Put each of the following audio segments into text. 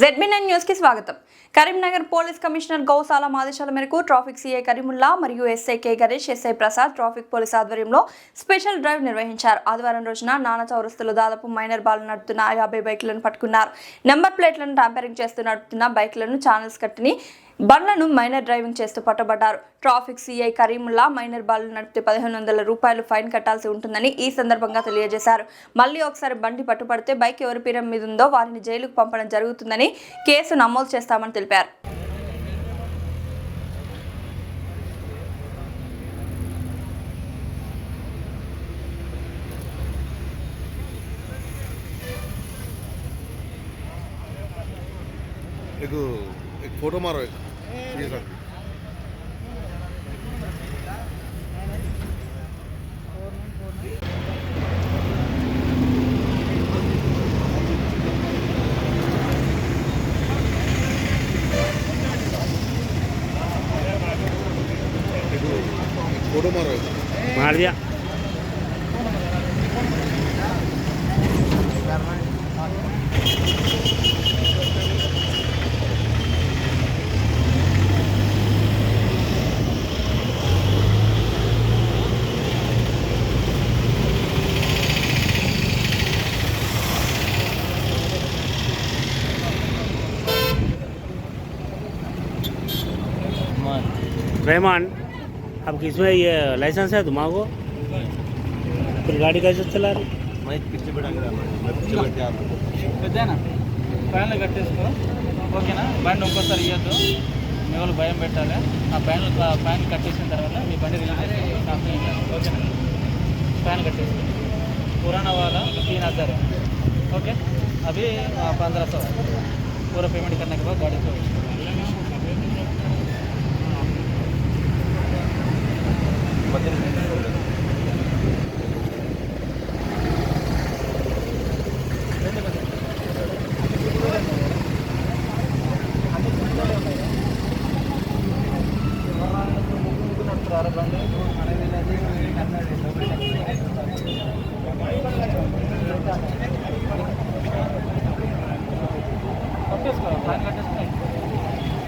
జెడ్బీనైన్ న్యూస్కి స్వాగతం. Karimnagar police commissioner Gaushala ఆదేశాల మేరకు ట్రాఫిక్ సీఐ కరీముల్లా మరియు SI K Ganesh SI Prasad traffic police ఆధ్వర్యంలో స్పెషల్ డ్రైవ్ నిర్వహించారు. ఆదివారం రోజున నానా చౌరస్తులు దాదాపు మైనర్ బాలు నడుపుతున్న యాభై బైకులను పట్టుకున్నారు. నెంబర్ ప్లేట్లను ట్యాంపరింగ్ చేస్తూ నడుపుతున్న బైకులను ఛానల్స్ కట్టిని బండ్లను మైనర్ డ్రైవింగ్ చేస్తూ పట్టబడ్డారు ట్రాఫిక్ సీఐ కరీముల్లా మైనర్ బాలు నడిపితే పదిహేను వందల రూపాయలు ఫైన్ కట్టాల్సి ఉంటుందని ఈ సందర్భంగా తెలియజేశారు మళ్ళీ ఒకసారి బండి పట్టుపడితే బైక్ ఎవరి పీరం మీద ఉందో వారిని జైలుకు పంపడం జరుగుతుందని కేసు నమోదు చేస్తామని తెలిపారు एक एक फोटो मारो एक Sí, रहमान अब किसमें ये लाइसेंस है तुम्हारा फिर गाड़ी कैसे चला रही मैं पीछे बैठा कर मैं पीछे बैठ के आपको పెద్దనా ప్యాన్లు కట్టేసుకో ఓకేనా బండి ఇంకోసారి ఇవ్వద్దు మీ వాళ్ళు భయం పెట్టాలి ఆ ప్యాన్లు ప్యాన్ కట్టేసిన తర్వాత మీ బండి రిలీజ్ చేసి కంపెనీ ఓకేనా ప్యాన్ కట్టేసుకో पुराना वाला तीन हज़ार है ओके अभी पंद्रह सौ पूरा पेमेंट करने के बाद गाड़ी को সম্পাদন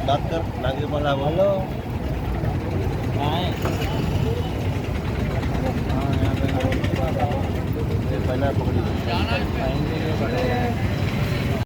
డాక్టర్ నాగేశ్వరరావు వాళ్ళు नागे